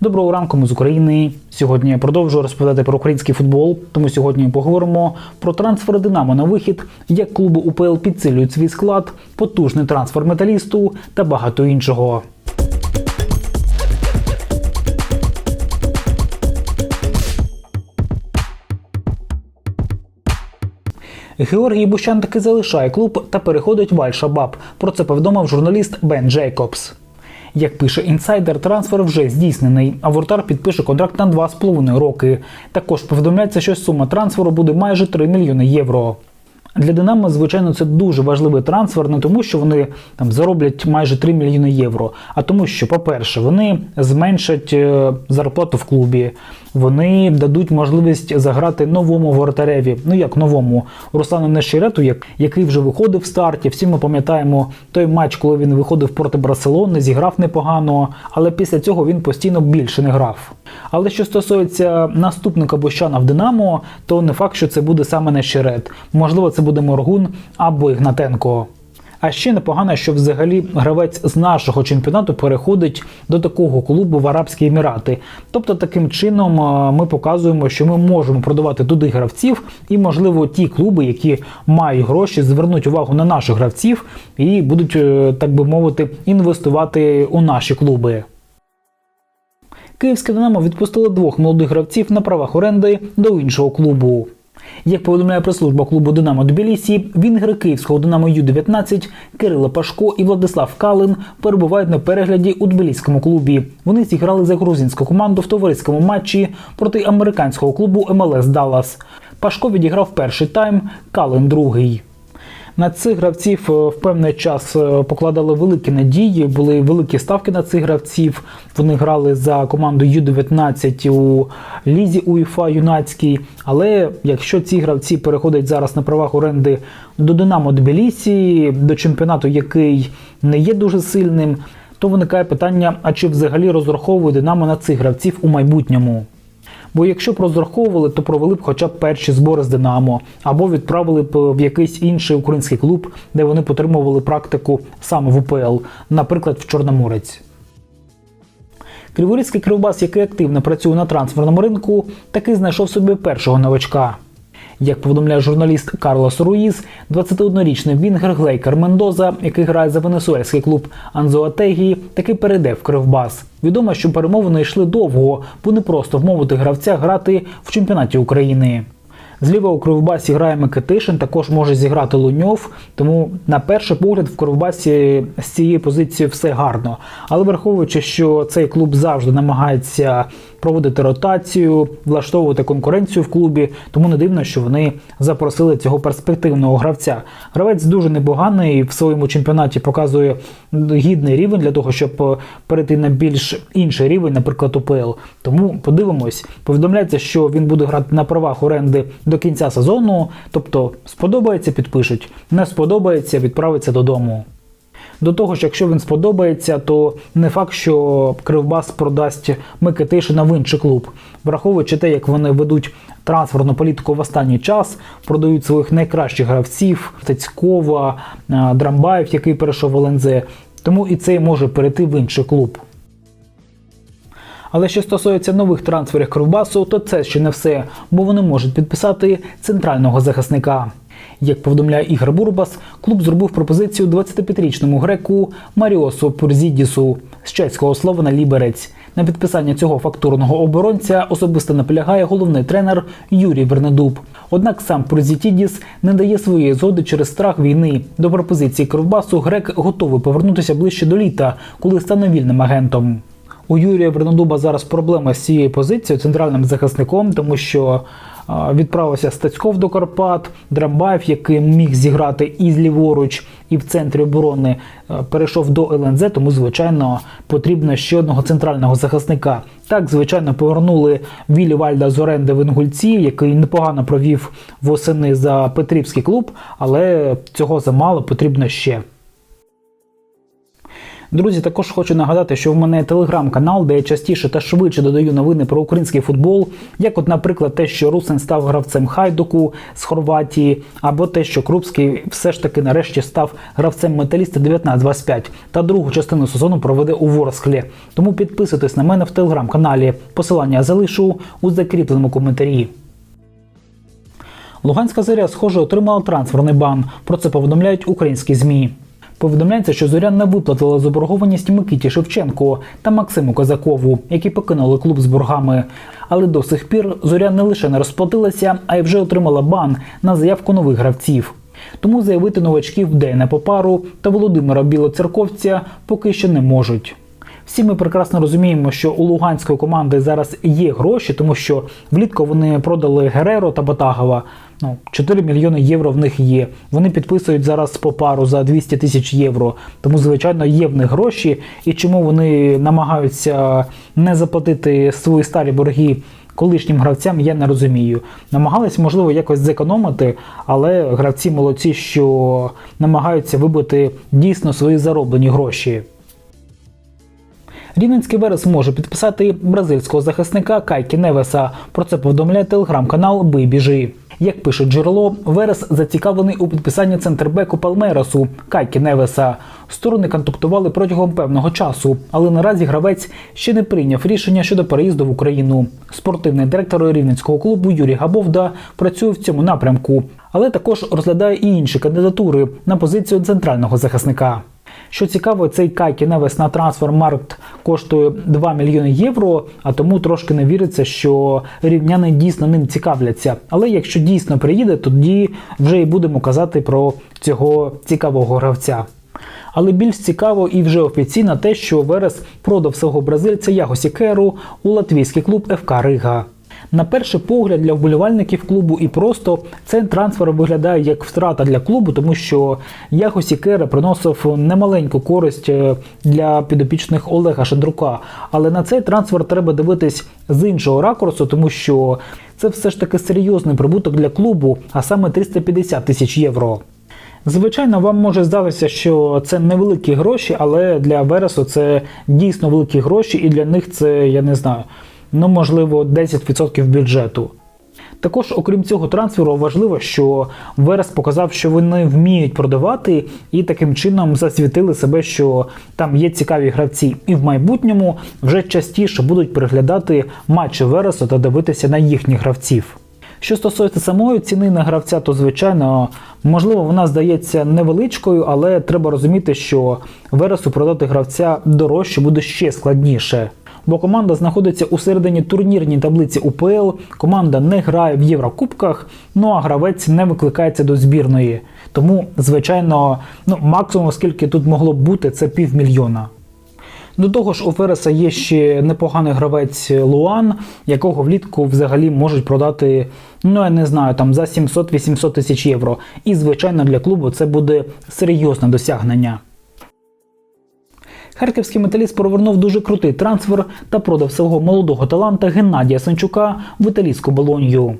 Доброго ранку, ми з України. Сьогодні я продовжую розповідати про український футбол. Тому сьогодні поговоримо про трансфер Динамо на вихід, як клуби УПЛ підсилюють свій склад, потужний трансфер металісту та багато іншого. Георгій Бущан таки залишає клуб та переходить в Аль-Шабаб. Про це повідомив журналіст Бен Джейкобс. Як пише інсайдер, трансфер вже здійснений, а Вортар підпише контракт на 2,5 роки. Також повідомляється, що сума трансферу буде майже 3 мільйони євро. Для Динамо, звичайно, це дуже важливий трансфер, не тому, що вони там зароблять майже 3 мільйони євро, а тому, що, по-перше, вони зменшать е, зарплату в клубі, вони дадуть можливість заграти новому воротареві. Ну як новому Руслану Нещерету, який вже виходив в старті. Всі ми пам'ятаємо той матч, коли він виходив проти Барселони, зіграв непогано, але після цього він постійно більше не грав. Але що стосується наступника Бущана в Динамо, то не факт, що це буде саме Нещерет. Можливо, це буде Моргун або Ігнатенко. А ще непогано, що взагалі гравець з нашого чемпіонату переходить до такого клубу в Арабські Емірати. Тобто, таким чином е, ми показуємо, що ми можемо продавати туди гравців, і, можливо, ті клуби, які мають гроші, звернуть увагу на наших гравців і будуть, е, так би мовити, інвестувати у наші клуби. Київське Динамо відпустило двох молодих гравців на правах оренди до іншого клубу. Як повідомляє прес-служба клубу Динамо Тбілісі, вінгри київського Динамо Ю-19 Кирило Пашко і Владислав Калин перебувають на перегляді у тбіліському клубі. Вони зіграли за грузинську команду в товариському матчі проти американського клубу МЛС Даллас. Пашко відіграв перший тайм, Калин другий. На цих гравців е, в певний час е, покладали великі надії, були великі ставки на цих гравців. Вони грали за команду Ю-19 у лізі УЄФА юнацькій. Але якщо ці гравці переходять зараз на правах оренди до Динамо Тбілісі, до чемпіонату, який не є дуже сильним, то виникає питання: а чи взагалі розраховує Динамо на цих гравців у майбутньому? Бо якщо б розраховували, то провели б хоча б перші збори з Динамо, або відправили б в якийсь інший український клуб, де вони потримували практику саме в УПЛ, наприклад, в Чорноморець. Криворізький кривбас, який активно працює на трансферному ринку, таки знайшов собі першого новачка. Як повідомляє журналіст Карлос Руїз, 21-річний Вінгер Глейкер Мендоза, який грає за венесуельський клуб Анзоатегії, таки перейде в Кривбас. Відомо, що перемовини йшли довго, бо не просто вмовити гравця грати в чемпіонаті України. Зліва у Кривбасі грає Микитишин, також може зіграти Луньов. Тому на перший погляд в Кривбасі з цієї позиції все гарно. Але враховуючи, що цей клуб завжди намагається проводити ротацію, влаштовувати конкуренцію в клубі, тому не дивно, що вони запросили цього перспективного гравця. Гравець дуже непоганий в своєму чемпіонаті показує гідний рівень для того, щоб перейти на більш інший рівень, наприклад, УПЛ. Тому подивимось, повідомляється, що він буде грати на правах оренди до кінця сезону. Тобто, сподобається, підпишуть, не сподобається, відправиться додому. До того ж, якщо він сподобається, то не факт, що Кривбас продасть Микитишина в інший клуб, враховуючи те, як вони ведуть трансферну політику в останній час, продають своїх найкращих гравців, Тецькова, Драмбаєв, який перейшов в ЛНЗ. Тому і цей може перейти в інший клуб. Але що стосується нових трансферів Кривбасу, то це ще не все, бо вони можуть підписати центрального захисника. Як повідомляє Ігор Бурбас, клуб зробив пропозицію 25-річному греку Маріосу Пурзідісу з чеського слова на Ліберець. На підписання цього фактурного оборонця особисто наполягає головний тренер Юрій Вернедуб. Однак сам Пурзітідіс не дає своєї згоди через страх війни. До пропозиції Кривбасу грек готовий повернутися ближче до літа, коли стане вільним агентом. У Юрія Вернодуба зараз проблема з цією позицією центральним захисником, тому що відправився Стецьков до Карпат, Драмбаєв, який міг зіграти і ліворуч, і в центрі оборони, перейшов до ЛНЗ, тому звичайно потрібно ще одного центрального захисника. Так, звичайно, повернули Вілі Вальда з оренди в який непогано провів восени за Петрівський клуб, але цього замало потрібно ще. Друзі, також хочу нагадати, що в мене телеграм-канал, де я частіше та швидше додаю новини про український футбол, як, от, наприклад, те, що Русин став гравцем Хайдуку з Хорватії, або те, що Крупський все ж таки нарешті став гравцем металіста 1925 та другу частину сезону проведе у Ворсклі. Тому підписуйтесь на мене в телеграм-каналі. Посилання залишу у закріпленому коментарі. Луганська зоря, схоже, отримала трансферний бан. Про це повідомляють українські ЗМІ. Повідомляється, що зоря не виплатила заборгованість Микиті Шевченко та Максиму Козакову, які покинули клуб з боргами. Але до сих пір зоря не лише не розплатилася, а й вже отримала бан на заявку нових гравців. Тому заявити новачків Дейна Попару та Володимира Білоцерковця поки що не можуть. Всі ми прекрасно розуміємо, що у луганської команди зараз є гроші, тому що влітку вони продали Гереро та Батагова. Ну, 4 мільйони євро в них є. Вони підписують зараз по пару за 200 тисяч євро. Тому, звичайно, є в них гроші. І чому вони намагаються не заплатити свої старі борги колишнім гравцям, я не розумію. Намагались, можливо, якось зекономити, але гравці молодці, що намагаються вибити дійсно свої зароблені гроші. Рівненський Верес може підписати бразильського захисника Кайкі Невеса. Про це повідомляє телеграм-канал Бий біжи. Як пише джерело, Верес зацікавлений у підписанні центрбеку Палмеросу Кайкі Невеса. Сторони контактували протягом певного часу, але наразі гравець ще не прийняв рішення щодо переїзду в Україну. Спортивний директор рівненського клубу Юрій Габовда працює в цьому напрямку, але також розглядає і інші кандидатури на позицію центрального захисника. Що цікаво, цей Кайкі Невес на трансфермаркт коштує 2 мільйони євро, а тому трошки не віриться, що рівняни дійсно ним цікавляться. Але якщо дійсно приїде, тоді вже і будемо казати про цього цікавого гравця. Але більш цікаво і вже офіційно те, що Верес продав свого бразильця Ягосі Керу у латвійський клуб ФК Рига. На перший погляд для вболівальників клубу і просто цей трансфер виглядає як втрата для клубу, тому що Яго Сікера приносив немаленьку користь е, для підопічних Олега Шандрука. Але на цей трансфер треба дивитись з іншого ракурсу, тому що це все ж таки серйозний прибуток для клубу, а саме 350 тисяч євро. Звичайно, вам може здатися, що це невеликі гроші, але для Вересу це дійсно великі гроші, і для них це я не знаю ну можливо 10% бюджету. Також, окрім цього трансферу, важливо, що Верес показав, що вони вміють продавати, і таким чином засвітили себе, що там є цікаві гравці, і в майбутньому вже частіше будуть переглядати матчі Вересу та дивитися на їхніх гравців. Що стосується самої ціни на гравця, то звичайно, можливо, вона здається невеличкою, але треба розуміти, що Вересу продати гравця дорожче буде ще складніше бо команда знаходиться у середині турнірній таблиці УПЛ. Команда не грає в Єврокубках, ну а гравець не викликається до збірної. Тому, звичайно, ну максимум, скільки тут могло б бути, це півмільйона. До того ж, у Фереса є ще непоганий гравець Луан, якого влітку взагалі можуть продати, ну я не знаю, там за 700-800 тисяч євро. І, звичайно, для клубу це буде серйозне досягнення. Харківський металіст провернув дуже крутий трансфер та продав свого молодого таланта Геннадія Санчука в італійську Болонью.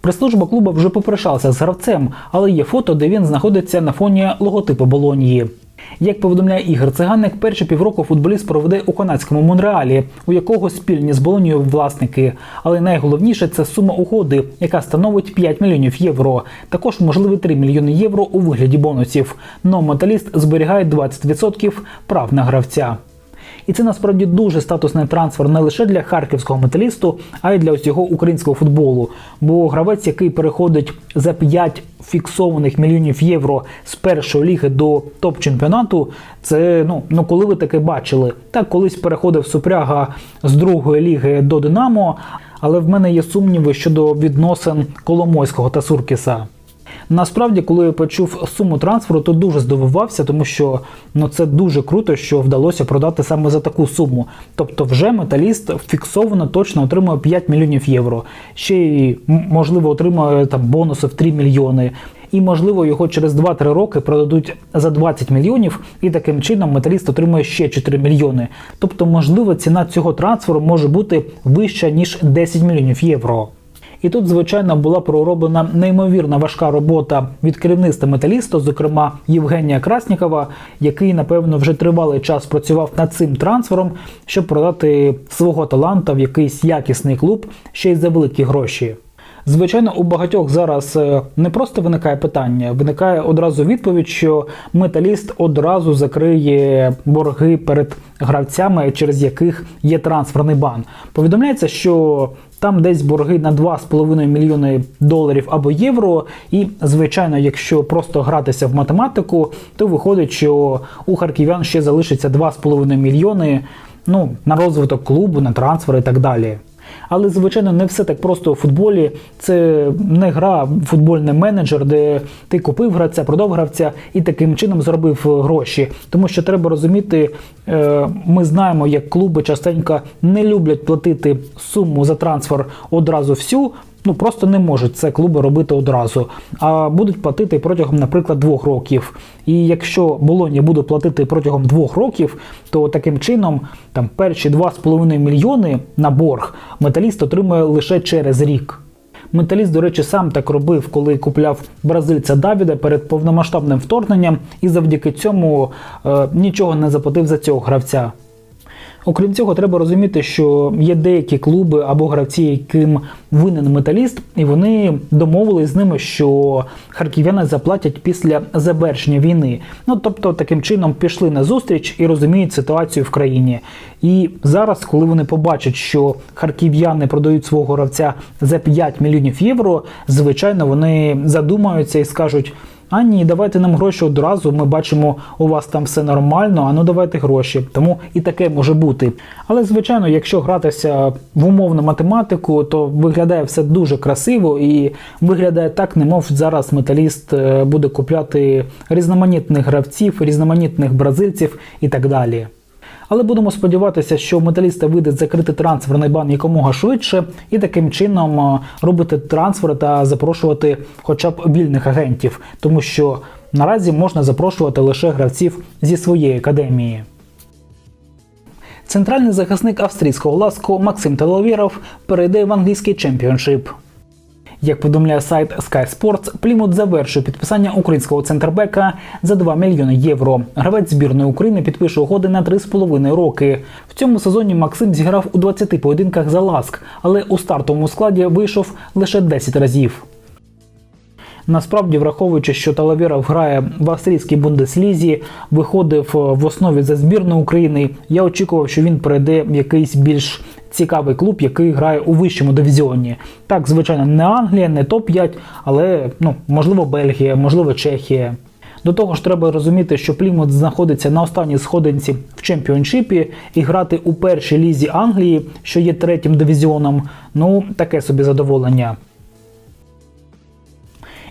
Прес-служба клуба вже попрощалася з гравцем, але є фото, де він знаходиться на фоні логотипу Болонії. Як повідомляє Ігор Циганник, перші півроку футболіст проведе у канадському Монреалі, у якого спільні з Болонією власники. Але найголовніше це сума угоди, яка становить 5 мільйонів євро. Також можливі 3 мільйони євро у вигляді бонусів. Но металіст зберігає 20% прав на гравця. І це насправді дуже статусний трансфер не лише для харківського металісту, а й для усього українського футболу. Бо гравець, який переходить за 5 фіксованих мільйонів євро з першої ліги до топ-чемпіонату, це ну ну коли ви таке бачили. Так колись переходив Супряга з другої ліги до Динамо. Але в мене є сумніви щодо відносин Коломойського та Суркіса. Насправді, коли я почув суму трансферу, то дуже здивувався, тому що ну це дуже круто, що вдалося продати саме за таку суму. Тобто, вже металіст фіксовано точно отримує 5 мільйонів євро. Ще й можливо отримує там бонуси в 3 мільйони. І, можливо, його через 2-3 роки продадуть за 20 мільйонів, і таким чином металіст отримує ще 4 мільйони. Тобто, можливо, ціна цього трансферу може бути вища ніж 10 мільйонів євро. І тут, звичайно, була пророблена неймовірна важка робота від керівництва металіста, зокрема Євгенія Краснікова, який, напевно, вже тривалий час працював над цим трансфером, щоб продати свого таланта в якийсь якісний клуб ще й за великі гроші. Звичайно, у багатьох зараз е, не просто виникає питання, виникає одразу відповідь, що металіст одразу закриє борги перед гравцями, через яких є трансферний бан. Повідомляється, що там десь борги на 2,5 мільйони доларів або євро. І, звичайно, якщо просто гратися в математику, то виходить, що у харків'ян ще залишиться 2,5 мільйони ну, на розвиток клубу, на трансфер і так далі. Але, звичайно, не все так просто у футболі. Це не гра, футбольний менеджер, де ти купив гравця, продав гравця і таким чином заробив е, гроші. Тому що треба розуміти, е, ми знаємо, як клуби частенько не люблять платити суму за трансфер одразу всю. Ну просто не можуть це клуби робити одразу, а будуть платити протягом, наприклад, двох років. І якщо Болоні буде платити протягом двох років, то таким чином там перші 2,5 мільйони на борг металіст отримує лише через рік. Металіст, до речі, сам так робив, коли купляв бразильця Давіда перед повномасштабним вторгненням, і завдяки цьому е, нічого не заплатив за цього гравця. Окрім цього, треба розуміти, що є деякі клуби або гравці, яким винен металіст, і вони домовились з ними, що харків'яни заплатять після завершення війни. Ну тобто, таким чином пішли на зустріч і розуміють ситуацію в країні. І зараз, коли вони побачать, що харків'яни продають свого гравця за 5 мільйонів євро, звичайно, вони задумаються і скажуть. А ні, давайте нам гроші одразу. Ми бачимо, у вас там все нормально, а ну давайте гроші. Тому і таке може бути. Але звичайно, якщо гратися в умовну математику, то виглядає все дуже красиво і виглядає так, немов зараз металіст е, буде купляти різноманітних гравців, різноманітних бразильців і так далі. Але будемо сподіватися, що металіста вийде закрити трансферний бан якомога швидше і таким чином е, робити трансфери та запрошувати хоча б вільних агентів, тому що наразі можна запрошувати лише гравців зі своєї академії. Центральний захисник австрійського ласку Максим Таловіров перейде в англійський чемпіоншип. Як повідомляє сайт Sky Sports, Плімут завершує підписання українського центрбека за 2 мільйони євро. Гравець збірної України підпише угоди на 3,5 роки. В цьому сезоні Максим зіграв у 20 поєдинках за ласк, але у стартовому складі вийшов лише 10 разів. Насправді, враховуючи, що Талавєров грає в австрійській бундеслізі, виходив в основі за збірну України. Я очікував, що він перейде в якийсь більш цікавий клуб, який грає у вищому дивізіоні. Так, звичайно, не Англія, не топ-5, але ну можливо Бельгія, можливо Чехія. До того ж, треба розуміти, що Плімут знаходиться на останній сходинці в чемпіоншипі і грати у першій лізі Англії, що є третім дивізіоном. Ну таке собі задоволення.